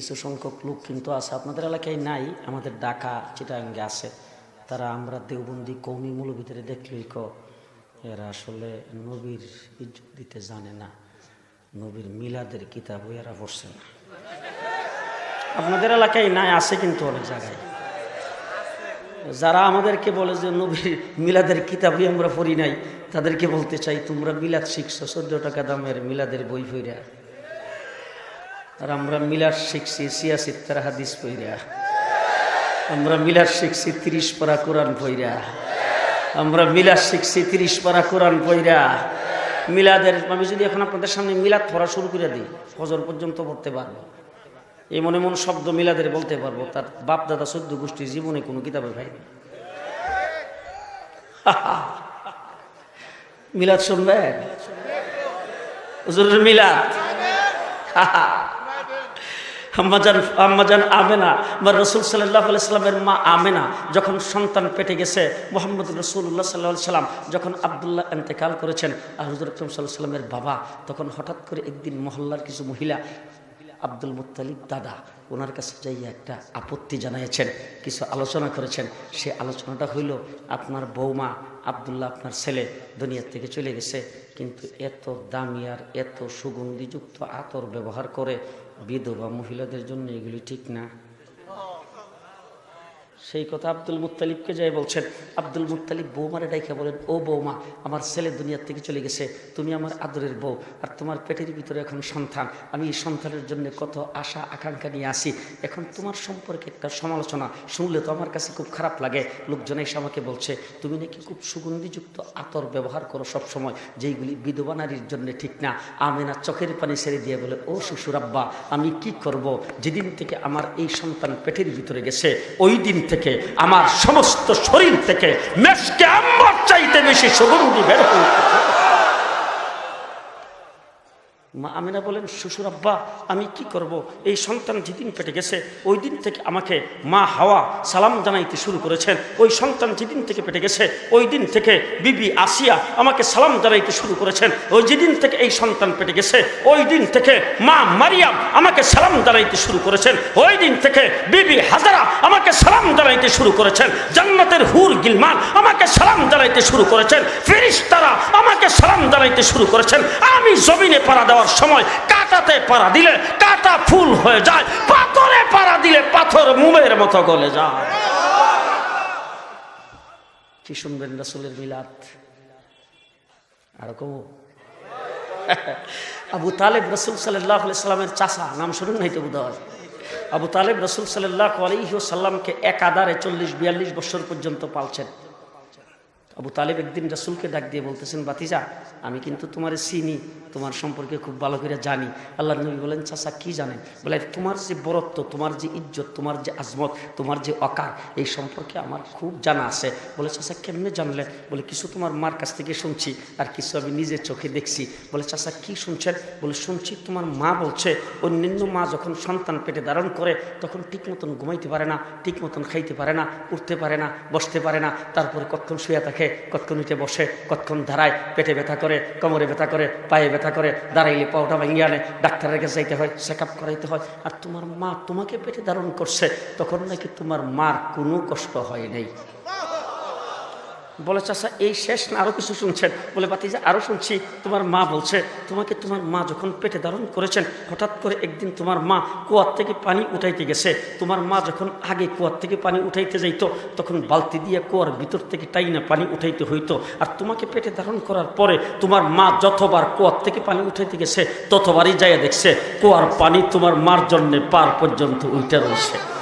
কিছু সংখ্যক লোক কিন্তু আছে। আপনাদের এলাকায় নাই, আমাদের ঢাকা চিটাঙ্গে আছে। তারা আমরা দেওবন্দি কৌমি মূল ভিতরে দেখলেই ক এরা আসলে নবীর ইজ্জত দিতে জানে না। নবীর মিলাদের কিতাব এরা পড়ছে না। আপনাদের এলাকায় নাই, আছে কিন্তু অনেক জায়গায়। যারা আমাদেরকে বলে যে নবীর মিলাদের কিতাবই আমরা পড়ি নাই, তাদেরকে বলতে চাই, তোমরা মিলাদ শিখছো, চোদ্দ টাকা দামের মিলাদের বই ফইরা আর আমরা মিলাদ শিখছি সিয়াসিত্তার হাদিস পইরা। আমরা মিলাদ শিখছি তিরিশ পারা কোরআন পইরা। আমরা মিলাদ শিখছি তিরিশ পারা কোরআন পইরা। মিলাদের, আমি যদি এখন আপনাদের সামনে মিলাদ পড়া শুরু করে দিই, ফজর পর্যন্ত পড়তে পারব। এই মনে মন শব্দ মিলাদের বলতে পারব, তার বাপ দাদা চোদ্দ গোষ্ঠীর জীবনে কোনো কিতাবে পাইনি। মিলাদ শুনবেন? মিলাদ? আম্মাজান আম্মাজান আমেনা বা রসুল সাল্লাহ সাল্লামের মা আমেনা যখন সন্তান পেটে গেছে মোহাম্মদ রসুল্লাহ সাল্লাহ সাল্লাম যখন আবদুল্লাহ এন্তেকাল করেছেন, আর হুজুর আকরম সাল্লাহ সাল্লামের বাবা তখন হঠাৎ করে একদিন মহল্লার কিছু মহিলা, আব্দুল মুত্তালিব দাদা, ওনার কাছে যাইয়া একটা আপত্তি জানিয়েছেন কিছু আলোচনা করেছেন। সে আলোচনাটা হইল, আপনার বৌমা আবদুল্লাহ আপনার ছেলে দুনিয়ার থেকে চলে গেছে কিন্তু এত দামি আর এত সুগন্ধিযুক্ত আতর ব্যবহার করে বিধবা মহিলাদের জন্য এগুলি ঠিক না। সেই কথা আব্দুল মুত্তালিবকে যাই বলছেন, আব্দুল মুত্তালিব বৌমারে ডাইকা বলেন, ও বৌমা, আমার ছেলে দুনিয়ার থেকে চলে গেছে, তুমি আমার আদরের বউ আর তোমার পেটের ভিতরে এখন সন্তান। আমি এই সন্তানের জন্য কত আশা, আকাঙ্ক্ষা নিয়ে আসি। এখন তোমার সম্পর্কে একটা সমালোচনা শুনলে তো আমার কাছে খুব খারাপ লাগে। লোকজন এসে আমাকে বলছে, তুমি নাকি খুব সুগন্ধিযুক্ত আতর ব্যবহার করো সব সময় যেইগুলি বিধবা নারীর জন্য ঠিক না। আমেনা চোখের পানি ছেড়ে দিয়ে বলে, ও শ্বশুরাব্বা, আমি কি করব? যেদিন থেকে আমার এই সন্তান পেটের ভিতরে গেছে, ওই দিন থেকে আমার সমস্ত শরীর থেকে মেসকে আমার চাইতে বেশি সুগন্ধি বের হয়ে। মা আমিনা বলেন, শ্বশুর আব্বা, আমি কি করব? এই সন্তান যেদিন পেটে গেছে, ওই দিন থেকে আমাকে মা হাওয়া সালাম জানাইতে শুরু করেছেন। ওই সন্তান যেদিন থেকে পেটে গেছে, ওই দিন থেকে বিবি আসিয়া আমাকে সালাম জানাইতে শুরু করেছেন। ওই যেদিন থেকে এই সন্তান পেটে গেছে, ওই দিন থেকে মা মারিয়াম আমাকে সালাম জানাইতে শুরু করেছেন। ওই দিন থেকে বিবি হাজারা আমাকে সালাম জানাইতে শুরু করেছেন। জান্নাতের হুর গিলমান আমাকে সালাম জানাইতে শুরু করেছেন। ফেরিস্তারা আমাকে সালাম জানাইতে শুরু করেছেন। আমি জমিনে পাড়া দেওয়ার সময় কাটাতে পাড়া দিলে কাটা ফুল হয়ে যায়, পাথরে পাড়া দিলে পাথর মুমের মতো গলে যায়। কি শুনবেন রাসুলের মিলাদ? আর কম। আবু তালেব রসুল সাল্লাহ সাল্লামের চাষা নাম শুনুন নাই তো বোধ আবু তালেব রসুল সাল্লাহ আলহি সাল্লামকে আদারে চল্লিশ, বিয়াল্লিশ বছর পর্যন্ত পালছেন। আবু তালেব একদিন রসুলকে ডাক দিয়ে বলতেছেন বাতিজা আমি কিন্তু তোমার চিনি, তোমার সম্পর্কে খুব ভালো করে জানি। আল্লাহ নবী বলেন, চাচা, কি জানেন? বলে, তোমার যে বরত্ব, তোমার যে ইজ্জত, তোমার যে আজমত, তোমার যে অকার, এই সম্পর্কে আমার খুব জানা আছে। বলে, চাচা, কেমনে জানলে বলে, কিছু তোমার মার কাছ থেকে শুনছি, আর কিছু আমি নিজের চোখে দেখছি। বলে, চাচা, কি শুনছেন? বলে, শুনছি তোমার মা বলছে, অন্যান্য মা যখন সন্তান পেটে ধারণ করে, তখন ঠিক মতন ঘুমাইতে পারে না, ঠিক মতন খাইতে পারে না, উঠতে পারে না, বসতে পারে না, তারপরে কতক্ষণ শুয়ে থাকে কতক্ষণ উঠে বসে, কতক্ষণ ধারায় পেটে ব্যথা করে, কোমরে ব্যথা করে, পায়ে ব্যথা করে, দাঁড়াইলে পাওটা ভেঙে আনে, ডাক্তারের কাছে যাইতে হয় চেক আপ করাইতে হয়, আর তোমার মা তোমাকে পেটে ধারণ করছে, তখন নাকি তোমার মার কোনো কষ্ট হয় নাই। বলে চাষা এই শেষ না আরও কিছু শুনছেন? বলে বাতি যে আরও শুনছি। তোমার মা বলছে, তোমাকে তোমার মা যখন পেটে ধারণ করেছেন, হঠাৎ করে একদিন তোমার মা কুয়ার থেকে পানি উঠাইতে গেছে। তোমার মা যখন আগে কুয়ার থেকে পানি উঠাইতে যাইতো, তখন বালতি দিয়ে কুয়ার ভিতর থেকে টাইনা পানি উঠাইতে হইতো। আর তোমাকে পেটে ধারণ করার পরে, তোমার মা যতবার কুয়ার থেকে পানি উঠাইতে গেছে, ততবারই যাইয়া দেখছে, কুয়ার পানি তোমার মার জন্যে পার পর্যন্ত উঠে রয়েছে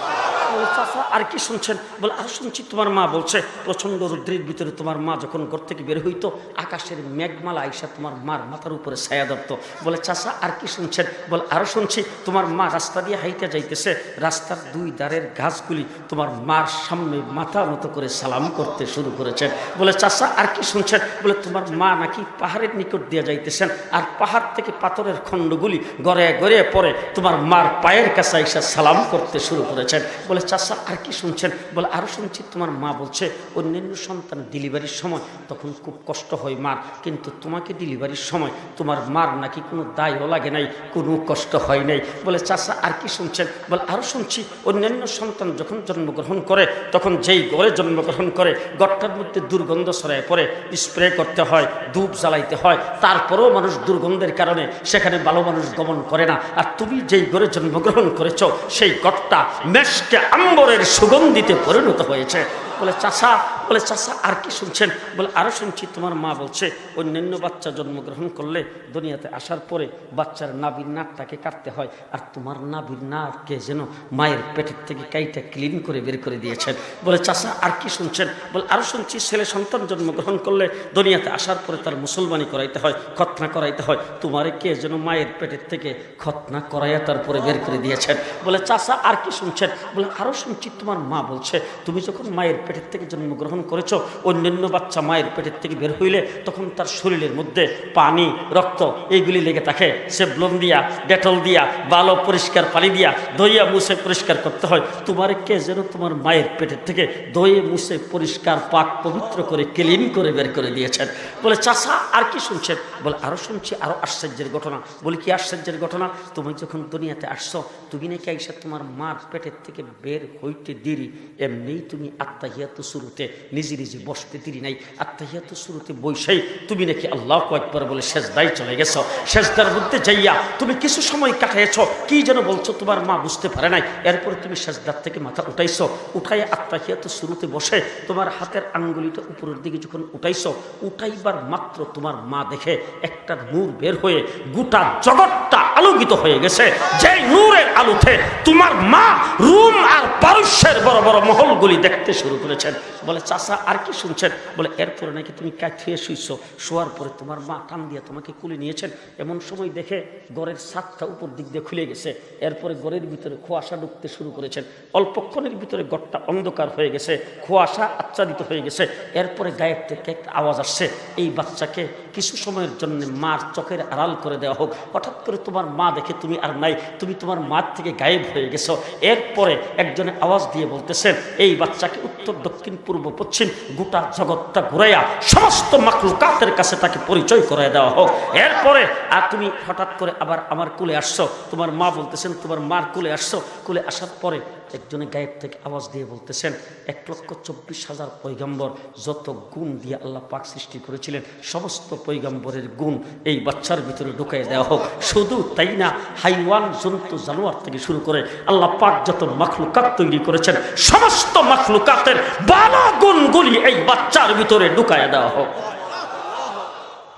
চাচা আর কি শুনছেন? বলে, আর শুনছি তোমার মা বলছে, প্রচণ্ড রুদ্রের ভিতরে তোমার মা যখন ঘর থেকে বের হইতো, আকাশের মেঘমালা আইসা তোমার মার মাথার উপরে ছায়া ধরতো। বলে, চাচা, আর কি শুনছেন? বলে আরও শুনছি, তোমার মা রাস্তা দিয়ে হাইতে যাইতেছে, রাস্তার দুই ধারের গাছগুলি তোমার মার সামনে মাথা মতো করে সালাম করতে শুরু করেছেন বলে, চাচা, আর কি শুনছেন? বলে, তোমার মা নাকি পাহাড়ের নিকট দিয়ে যাইতেছেন, আর পাহাড় থেকে পাথরের খণ্ডগুলি গড়ে গড়ে পরে তোমার মার পায়ের কাছে আইসা সালাম করতে শুরু করেছেন। বলে চাষা আর কি শুনছেন? বলে আরও শুনছি, তোমার মা বলছে, অন্যান্য সন্তান ডেলিভারির সময় তখন খুব কষ্ট হয় মার। কিন্তু তোমাকে ডেলিভারির সময় তোমার মার নাকি কোনো দায়ও লাগে নাই, কোনো কষ্ট হয় নাই। বলে চাষা আর কি শুনছেন? বলে আরও শুনছি, অন্যান্য সন্তান যখন জন্মগ্রহণ করে, তখন যেই গড়ে জন্মগ্রহণ করে গড়টার মধ্যে দুর্গন্ধ ছড়ায় পরে স্প্রে করতে হয়, ধূপ জ্বালাইতে হয়, তারপরেও মানুষ দুর্গন্ধের কারণে সেখানে ভালো মানুষ গমন করে না। আর তুমি যেই ঘরে জন্মগ্রহণ করেছ, সেই গড়টা মেশকে আম্বরের সুগন্ধিতে পরিণত হয়েছে। বলে চাষা বলে চাষা আর কি শুনছেন? বলে আরও শুনছি, তোমার মা বলছে, অন্যান্য বাচ্চা জন্মগ্রহণ করলে দুনিয়াতে আসার পরে বাচ্চার নাবির নাকটাকে কাটতে হয়, আর তোমার নাবির নাককে যেন মায়ের পেটের থেকে কাইটা ক্লিন করে বের করে দিয়েছেন। বলে চাষা আর কি শুনছেন? বলে আরও শুনছি, ছেলে সন্তান জন্মগ্রহণ করলে দুনিয়াতে আসার পরে তার মুসলমানি করাইতে হয় খতনা করাইতে হয়, তোমারে কে যেন মায়ের পেটের থেকে খতনা করাইয়া তারপরে বের করে দিয়েছেন? বলে চাষা আর কি শুনছেন? বলে আরও শুনছি, তোমার মা বলছে, তুমি যখন মায়ের পেটের থেকে জন্মগ্রহণ করেছ, অন্যান্য বাচ্চা মায়ের পেটের থেকে বের হইলে তখন তার শরীরের মধ্যে পানি, রক্ত এইগুলি লেগে থাকে। সে ব্লম দিয়া, ডেটল দিয়া ভালো পরিষ্কার পানি দিয়া, দইয়া মুছে পরিষ্কার করতে হয়। তোমার কে যেন তোমার মায়ের পেটের থেকে দইয়ে মুছে পরিষ্কার, পাক, পবিত্র করে, ক্লিন করে বের করে দিয়েছেন। বলে চাষা আর কি শুনছেন? বলে আরও শুনছি আরও আশ্চর্যের ঘটনা। বলি, কি আশ্চর্যের ঘটনা? তুমি যখন দুনিয়াতে আসছো, তুমি নাকি আইসা তোমার মার পেটের থেকে বের হইতে দেরি, এমনিই তুমি আত্মাহিয়াত শুরুতে নিজে নিজে বসতে দেরি নাই। আত্মাহিয়াত শুরুতে বৈশাই, তুমি নাকি আল্লাহ কয়েকবার বলে শেষদায় চলে গেছো। শেষদার মধ্যে যাইয়া তুমি কিছু সময় কাটাইছ কি যেন বলছো তোমার মা বুঝতে পারে নাই। এরপরে তুমি সেজদার থেকে মাথা উঠাইছো। উঠাই আত্মাহিয়াত শুরুতে বসে, তোমার হাতের আঙ্গুলিটা উপরের দিকে যখন উঠাইছো, উঠাইবার মাত্র তোমার মা দেখে একটা নূর বের হয়ে গোটা জগৎটা আলোকিত হয়ে গেছে। যে নূরের আলোতে তোমার মা রুম আর পারস্যের বড় বড় মহলগুলি দেখতে শুরু করেছেন। বলে চাষা আর কি শুনছেন? বলে, এরপরে নাকি তুমি কাঠিয়ে শুইছো। শোয়ার পরে তোমার মা টান দিয়ে তোমাকে কুলে নিয়েছেন। এমন সময় দেখে গড়ের সাতটা উপর দিক দিয়ে খুলে গেছে। এরপরে গড়ের ভিতরে খোয়াশা ঢুকতে শুরু করেছেন। অল্পক্ষণের ভিতরে গড়টা অন্ধকার হয়ে গেছে। খোয়াশা আচ্ছাদিত হয়ে গেছে। এরপরে গায়ের থেকে একটা আওয়াজ আসছে। এই বাচ্চাকে কিছু সময়ের জন্য মার চোখের আড়াল করে দেওয়া হোক। হঠাৎ করে তোমার মা দেখে তুমি আর নাই। তুমি তোমার মার থেকে গায়েব হয়ে গেছো। এরপরে একজনে আওয়াজ দিয়ে বলতেছেন এই বাচ্চাকে উত্তর দক্ষিণ পূর্ব পশ্চিম গোটা জগৎটা ঘুরাইয়া সমস্ত মাকলুকাতের কাছে তাকে পরিচয় করাই দেওয়া হোক। এরপরে, আর তুমি হঠাৎ করে আবার আমার কুলে আসছো, তোমার মা বলতেছেন, তোমার মার কুলে আসছো, কুলে আসার পরে একজনে গায়েব থেকে আওয়াজ দিয়ে বলতেছেন, এক লক্ষ চব্বিশ হাজার পৈগম্বর যত গুণ দিয়ে আল্লাহ পাক সৃষ্টি করেছিলেন, সমস্ত পৈগম্বরের গুণ এই বাচ্চার ভিতরে ঢুকাই দেওয়া হোক। শুধু তাই না, হাইওয়ান জন্তু জানোয়ার থেকে শুরু করে আল্লাহ পাক যত মাখলুকাত তৈরি করেছেন, সমস্ত মাখলুকাতের ভালো গুণগুলি এই বাচ্চার ভিতরে ঢুকায় দেওয়া হোক।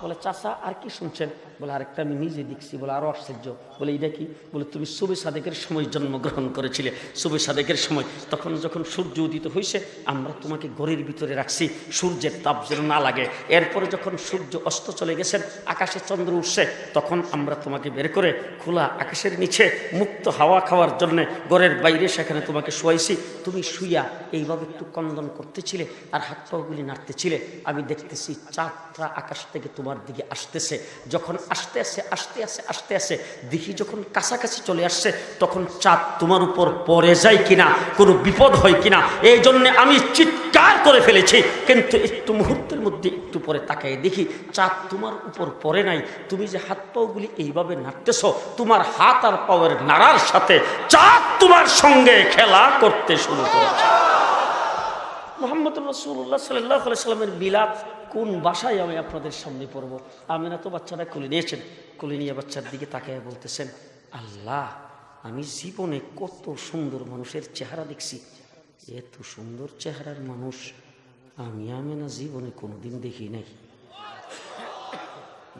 বলে, চাচা, আর কি শুনছেন? বলে, আরেকটা আমি নিজে দেখছি। বলে আরও আশ্চর্য। বলে এটা কি? বলে, তুমি সুবে সাদেকের সময় জন্মগ্রহণ করেছিলে। সুবে সাদেকের সময়, তখন যখন সূর্য উদিত হয়েছে আমরা তোমাকে ঘরের ভিতরে রাখছি, সূর্যের তাপ যেন না লাগে। এরপরে যখন সূর্য অস্ত চলে গেছেন, আকাশে চন্দ্র উঠছে, তখন আমরা তোমাকে বের করে খোলা আকাশের নিচে মুক্ত হাওয়া খাওয়ার জন্যে ঘরের বাইরে সেখানে তোমাকে শোয়াইছি। তুমি শুইয়া এইভাবে একটু কন্দন করতেছিলে, আর হাত পাগুলি নাড়তেছিলে। আমি দেখতেছি চারটা আকাশ থেকে তোমার দিকে আসতেছে। যখন আসতে আসে আসতে আসে আসতে আসে, দেখি যখন কাছাকাছি চলে আসছে, তখন চাঁদ তোমার উপর পড়ে যায় কিনা, কোনো বিপদ হয় কিনা, এই জন্যে আমি চিৎকার করে ফেলেছি। কিন্তু একটু মুহূর্তের মধ্যে একটু পরে তাকাই দেখি চাঁদ তোমার উপর পড়ে নাই। তুমি যে হাত পাগুলি এইভাবে নাড়তেছ, তোমার হাত আর পাওয়ের নাড়ার সাথে চাঁদ তোমার সঙ্গে খেলা করতে শুরু করেছে। মোহাম্মদ রসুল্লাহ সাল্লাহ সাল্লামের বিলাপ কোন বাসায় আমি আপনাদের সামনে পড়ব? আমিনা তো বাচ্চারা কুলে নিয়েছেন। কুলে নিয়ে বাচ্চার দিকে তাকায় বলতেছেন, আল্লাহ, আমি জীবনে কত সুন্দর মানুষের চেহারা দেখছি। এত সুন্দর চেহারার মানুষ আমি আমিনা জীবনে কোনোদিন দেখি নাই।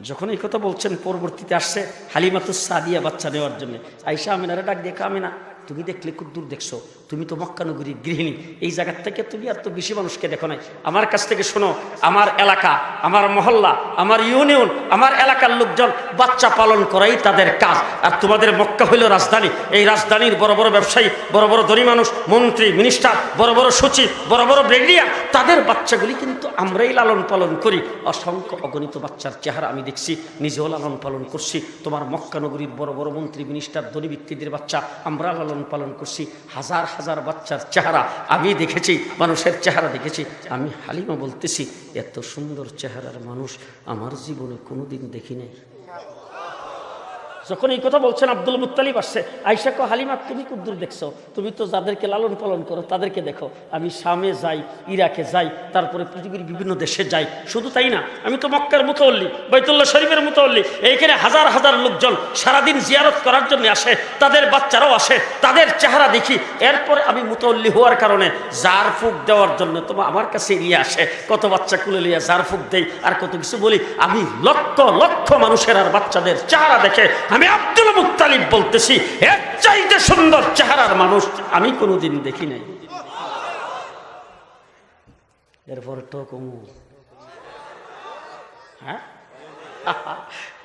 যখন এই কথা বলছেন, পরবর্তীতে আসছে হালিমাতুস সাদিয়া বাচ্চা নেওয়ার জন্য। আইসা আমিনারে ডাক দেখা আমিনা, তুমি দেখলে খুব দূর দেখছ। তুমি তো মক্কানগরীর গৃহিণী। এই জায়গার থেকে তুমি আর তো বেশি মানুষকে দেখো নাই। আমার কাছ থেকে শোনো, আমার এলাকা, আমার মহল্লা, আমার ইউনিয়ন, আমার এলাকার লোকজন বাচ্চা পালন করাই তাদের কাজ। আর তোমাদের মক্কা হইল রাজধানী। এই রাজধানীর বড় বড় ব্যবসায়ী, বড় বড় ধনী মানুষ, মন্ত্রী মিনিস্টার বড় বড় সচিব, বড় বড় ব্রেগলিয়া তাদের বাচ্চাগুলি কিন্তু আমরাই লালন পালন করি। অসংখ্য অগণিত বাচ্চার চেহারা আমি দেখছি, নিজেও লালন পালন করছি। তোমার মক্কানগরীর বড় বড় মন্ত্রী মিনিস্টার ধনী ব্যক্তিদের বাচ্চা আমরা লালন পালন করছি। হাজার হাজার বাচ্চার চেহারা আমি দেখেছি, মানুষের চেহারা দেখেছি। আমি হালিমা বলতেছি, এত সুন্দর চেহারার মানুষ আমার জীবনে কোনোদিন দেখি নাই যখন এই কথা বলছেন আব্দুল মুত্তালিব আসছে আইসা কো, হালিমা, তুমি কুদ্দুর দেখছ। তুমি তো যাদেরকে লালন পালন করো, তাদেরকে দেখো। আমি শামে যাই, ইরাকে যাই, তারপরে পৃথিবীর বিভিন্ন দেশে যাই। শুধু তাই না, আমি তো মক্কার মুতল্লি বৈতুল্লাহ শরীফের মুতল্লি এইখানে হাজার হাজার লোকজন সারাদিন জিয়ারত করার জন্য আসে, তাদের বাচ্চারাও আসে, তাদের চেহারা দেখি। এরপরে আমি মুতল্লি হওয়ার কারণে জার ফুক দেওয়ার জন্য তোমার আমার কাছে নিয়ে আসে। কত বাচ্চা কুলে নিয়ে জার ফুক দেই, আর কত কিছু বলি। আমি লক্ষ লক্ষ মানুষের আর বাচ্চাদের চেহারা দেখে আমি আব্দুল মুক্তালিব বলতেছি এর চাইতে সুন্দর চেহারার মানুষ আমি কোনোদিন দেখি নাই। এরপর তো কমু। হ্যাঁ?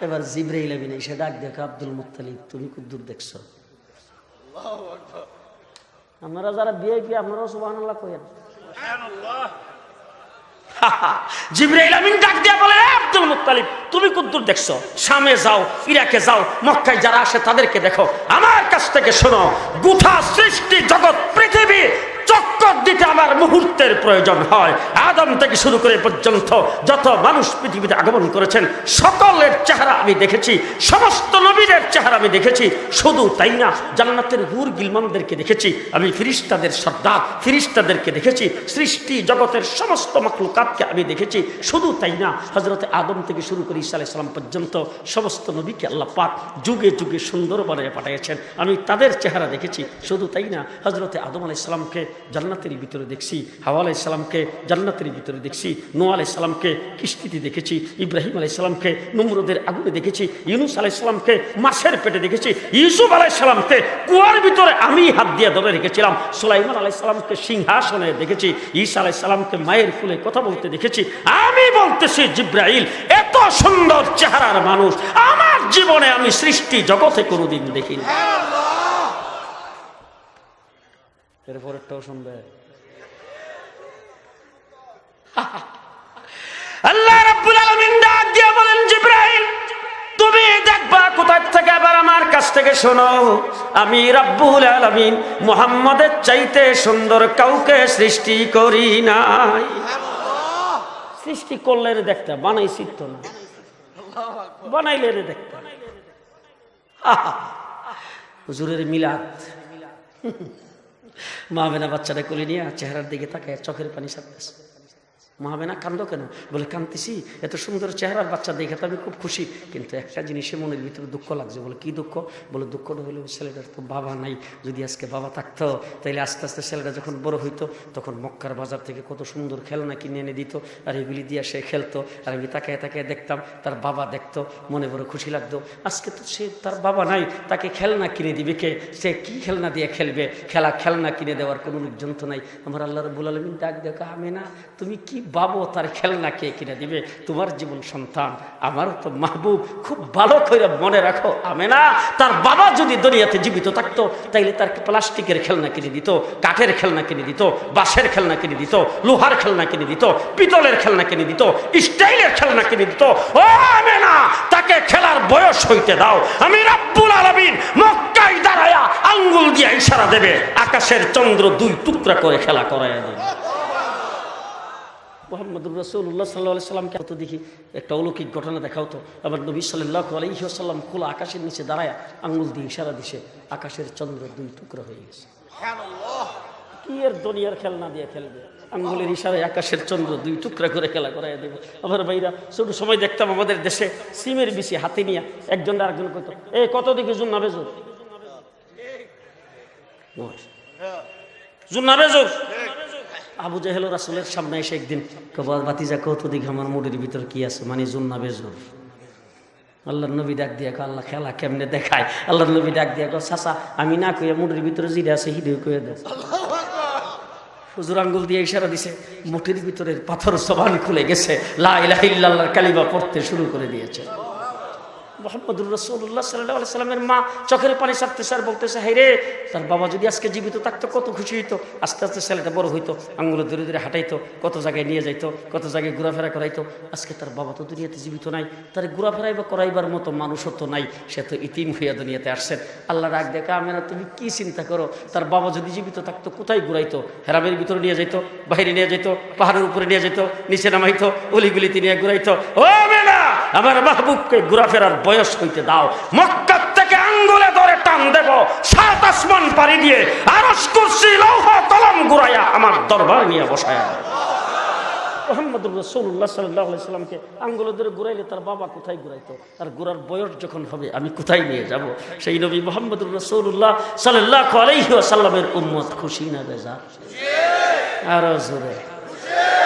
এবার জিব্রাইল আমিন এসে ডাক দেখো আব্দুল মুক্তালিব তুমি কুদ্দুর দেখছ। আপনারা যারা বিআইপি আপনারাও সুবাহ করেন ডাক বলে, "এ আব্দুল মুত্তালিব, তুমি কুদ্দুর দেখছ? যাও যাও যারা আসে তাদেরকে দেখো। আমার কাছ থেকে শোনো গুথা সৃষ্টি জগৎ আমার মুহূর্তের প্রয়োজন হয়। আদম থেকে শুরু করে পর্যন্ত যত মানুষ পৃথিবীতে আগমন করেছেন, সকলের চেহারা আমি দেখেছি, সমস্ত নবীদের চেহারা আমি দেখেছি। শুধু তাই না, জান্নাতের হুর গিলমানদেরকে দেখেছি, আমি ফিরিস্তাদের সর্দার, ফিরিস্তাদেরকে দেখেছি, সৃষ্টি জগতের সমস্ত মাকলুকাতকে আমি দেখেছি। শুধু তাই না হজরতে আদম থেকে শুরু করে ঈসা আলাইসালাম পর্যন্ত সমস্ত নবীকে আল্লাহ পাক যুগে যুগে সুন্দর বানিয়ে পাঠিয়েছেন। আমি তাদের চেহারা দেখেছি। শুধু তাই না হজরতে আদম আলাইসালামকে জান্নাতের ভিতরে দেখছি হাওয়া আলাইসালামকে জান্নাতের ভিতরে দেখছি নোয়া আলাইসালামকে কিস্তিতে দেখেছি ইব্রাহিম আলাইসালামকে নমরুদের আগুনে দেখেছি ইউনুস আলাইসালামকে মাছের পেটে দেখেছি ইউসুফ আলাইসালামকে কুয়ার ভিতরে আমি হাত দিয়ে ধরে রেখেছিলাম সুলাইমান আলাইসালামকে সিংহাসনে দেখেছি ঈসা আলাইসালামকে মায়ের ফুলে কথা বলতে দেখেছি আমি বলতেছি জিব্রাইল এত সুন্দর চেহারার মানুষ আমার জীবনে আমি সৃষ্টি জগতে কোনোদিন দেখিনি। এরপরেরটাও শুনবে। আল্লাহ রাব্বুল আলামিন ডাক দিয়ে বলেন জিব্রাইল তুমি দেখবা থেকে আবার আমার কাছ থেকে শোনো? আমি রাব্বুল আলামিন মুহাম্মাদের চাইতে সুন্দর কাউকে সৃষ্টি করি নাই। সৃষ্টি করলে রে দেখতে বানাইছি তো না। বানাইলে রে দেখতে। হুজুরের মিলাদ। মা বেনা বাচ্চাটা কোলে নিয়ে চেহারার দিকে তাকায় চোখের পানি সারতেছে। মা বেনা কান্দ কেন? বলে কান্দতেছি এত সুন্দর চেহারার বাচ্চা দেখে তো আমি খুব খুশি। কিন্তু একটা জিনিসে মনের ভিতরে দুঃখ লাগছে। বলে, কি দুঃখ? বলে দুঃখটা হলো ছেলেটার তো বাবা নাই। যদি আজকে বাবা থাকতো, তাইলে আস্তে আস্তে ছেলেটা যখন বড় হইতো, তখন মক্কার বাজার থেকে কত সুন্দর খেলনা কিনে এনে দিত আর এগুলি দিয়ে সে খেলতো। আর আমি তাকায় তাকায় দেখতাম, তার বাবা দেখতো, মনে বড় খুশি লাগতো। আজকে তো সে তার বাবা নাই, তাকে খেলনা কিনে দিবে কে? সে কি খেলনা দিয়ে খেলবে? খেলা, খেলনা কিনে দেওয়ার কোনো লোকজন তো নাই। আমার আল্লাহ রবুল আলমিন ডাক দেখো আমি না তুমি কি বাবো তার খেলনা কে কিনে দিবে? তোমার জীবন সন্তান, আমারও তো মাহবুব। খুব ভালো করে মনে রাখো আমি না তার বাবা যদি দুনিয়াতে জীবিত থাকতো, তাইলে তার প্লাস্টিকের খেলনা কিনে দিত, কাঠের খেলনা কিনে দিত, বাঁশের খেলনা কিনে দিত, লোহার খেলনা কিনে দিত, পিতলের খেলনা কিনে দিত, স্টাইলের খেলনা কিনে দিত। ও আমি না তাকে খেলার বয়স হইতে দাও। আমি রাব্বুল আলামিন মক্কায় দাঁড়ায়া আঙ্গুল দিয়ে ইশারা দেবে, আকাশের চন্দ্র দুই টুকরা করে খেলা করাইয়া দেবে। মোহাম্মদুর রসুল্লাহ সাল্লাহ সাল্লামকে তো দেখি। একটা অলৌকিক ঘটনা দেখাও তো। আবার নবী সাল্লাহ আলহিহাসাল্লাম খোলা আকাশের নিচে দাঁড়ায় আঙ্গুল দিয়ে ইশারা দিছে আকাশের চন্দ্র দুই টুকরো হয়ে গেছে। কি এর দুনিয়ার খেলনা দিয়ে খেলবে? আঙ্গুলের ইশারায় আকাশের চন্দ্র দুই টুকরা করে খেলা করাই দেবে। আবার ভাইরা ছোট সময় দেখতাম আমাদের দেশে সিমের বেশি হাতে নিয়ে একজন আরেকজন কত এ কত দিকে জুন না বেজুর জুন না বেজুর? আবু জাহেল রাসুলের সামনে এসে একদিন কবার বাতিজা কত দিকে আমার মুড়ির ভিতর কি আছে? মানে জুন্না বেজুর? আল্লাহ নবী ডাক দিয়া আল্লাহ খেলা কেমনে দেখায়? আল্লাহ নবী ডাক দিয়া চাচা, আমি না কইয়া মুড়ির ভিতরে জিরে আছে হিডে কয়ে দেয়। হুজুর আঙ্গুল দিয়ে ইশারা দিছে মুঠির ভিতরের পাথর সবান খুলে গেছে। লা ইলাহা ইল্লাল্লাহর পড়তে শুরু করে দিয়েছে। মোহাম্মদুর রসুল্লাহ সাল্লাহ সাল্লামের মা চোখের পানি ছাড়তেছে আর বলতেছে হাই রে, তার বাবা যদি আজকে জীবিত থাকতো, কত খুশি হইতো, আস্তে আস্তে ছেলেটা বড় হইতো, আঙ্গুলো ধরে ধরে হাঁটাইতো, কত জায়গায় নিয়ে যাইতো, কত জায়গায় ঘোরাফেরা করাইতো, আজকে তার বাবা তো দুনিয়াতে জীবিত নাই, তার ঘোরাফেরাই বা করাইবার মতো মানুষও তো নাই, সে তো ইতিম হইয়া দুনিয়াতে আসছেন। আল্লাহ রাগ দেখে আমেনা তুমি কি চিন্তা করো? তার বাবা যদি জীবিত থাকতো, কোথায় ঘুরাইতো? হেরামের ভিতরে নিয়ে যাইতো বাইরে নিয়ে যাইতো, পাহাড়ের উপরে নিয়ে যেত নিচে নামাইতো, অলিগুলিতে নিয়ে ঘুরাইতো। ও আমার মাহবুবকে ঘোরাফেরার বয়স হইতে দাও। মক্কার থেকে আঙ্গুলে ধরে টান দেব। সাত আসমান পাড়ি দিয়ে আরস কুরসি, লৌহ, কলম ঘুরাইয়া আমার দরবার নিয়ে বসায়া মোহাম্মদুর ধরে তার বাবা কোথায় বয়স যখন হবে, আমি কোথায় নিয়ে যাব? সেই নবী খুশি আরও জোরে।